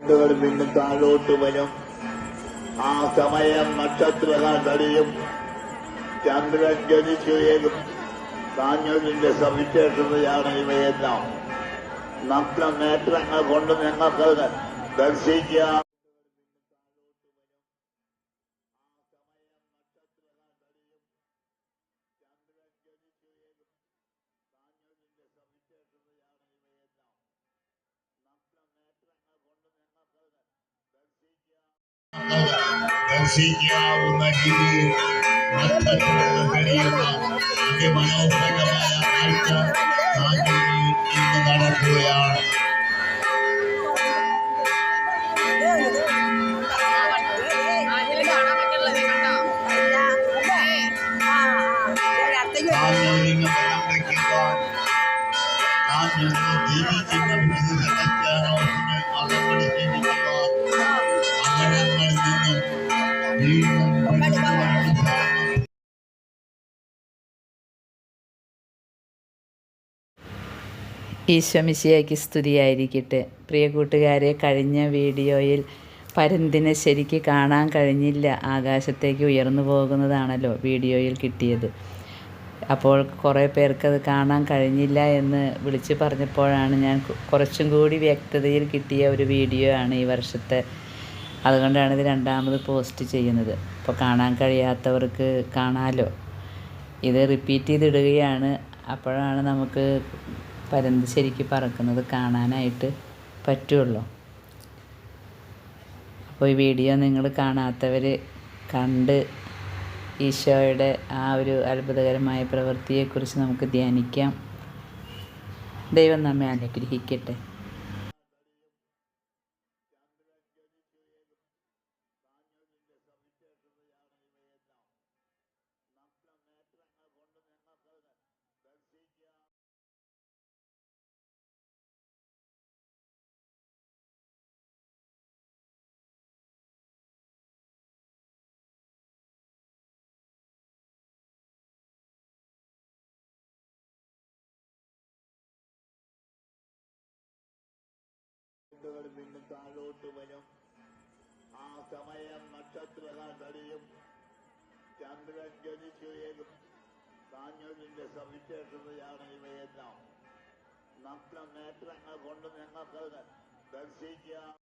കുട്ടികൾ പിന്നെ താഴോട്ട് വരും. ആ സമയം നക്ഷത്രങ്ങൾ തടിയും ചന്ദ്രൻ ജനിച്ചുയരും താഞ്ഞതിന്റെ സവിശേഷതയാണ് ഇവയെല്ലാം. നഗ്നനേത്രങ്ങൾ കൊണ്ട് നിങ്ങൾക്ക് ദർശിക്കാം. Signal Magir, Matatuna Hariama, Gemano Pagavaya Alta, Nagini in the Narakuya. देवी के नम ഈശ്വമിശിയാക്കി സ്തുതിയായിരിക്കട്ടെ. പ്രിയ കൂട്ടുകാരെ കഴിഞ്ഞ വീഡിയോയിൽ പരുന്തിനെ ശരിക്ക് കാണാൻ കഴിഞ്ഞില്ല. ആകാശത്തേക്ക് ഉയർന്നു പോകുന്നതാണല്ലോ വീഡിയോയിൽ കിട്ടിയത്. അപ്പോൾ കുറേ പേർക്ക് അത് കാണാൻ കഴിഞ്ഞില്ല എന്ന് വിളിച്ചു പറഞ്ഞപ്പോഴാണ് ഞാൻ കുറച്ചും കൂടി വ്യക്തതയിൽ കിട്ടിയ ഒരു വീഡിയോ ആണ് ഈ വർഷത്തെ അതുകൊണ്ടാണ് ഇത് രണ്ടാമത് പോസ്റ്റ് ചെയ്യുന്നത്. അപ്പോൾ കാണാൻ കഴിയാത്തവർക്ക് കാണാമല്ലോ ഇത് റിപ്പീറ്റ് ചെയ്തിടുകയാണ്. അപ്പോഴാണ് നമുക്ക് പരന്ത് ശരിക്ക് പറക്കുന്നത് കാണാനായിട്ട് പറ്റുള്ളൂ. അപ്പോൾ ഈ വീഡിയോ നിങ്ങൾ കാണാത്തവർ കണ്ട് ഈശോയുടെ ആ ഒരു അത്ഭുതകരമായ പ്രവൃത്തിയെക്കുറിച്ച് നമുക്ക് ധ്യാനിക്കാം. ദൈവം നമ്മെ അനുഗ്രഹിക്കട്ടെ. കുട്ടികൾ പിന്നെ താഴോട്ട് വരും. ആ സമയം നക്ഷത്രങ്ങൾ തടിയും ചന്ദ്രൻ ജനിച്ചുയരും താഞ്ഞതിന്റെ സവിശേഷതയാണ് ഇവയെല്ലാം. നഗ്നനേത്രങ്ങൾ കൊണ്ട് നിങ്ങൾക്ക് ദർശിക്കാം.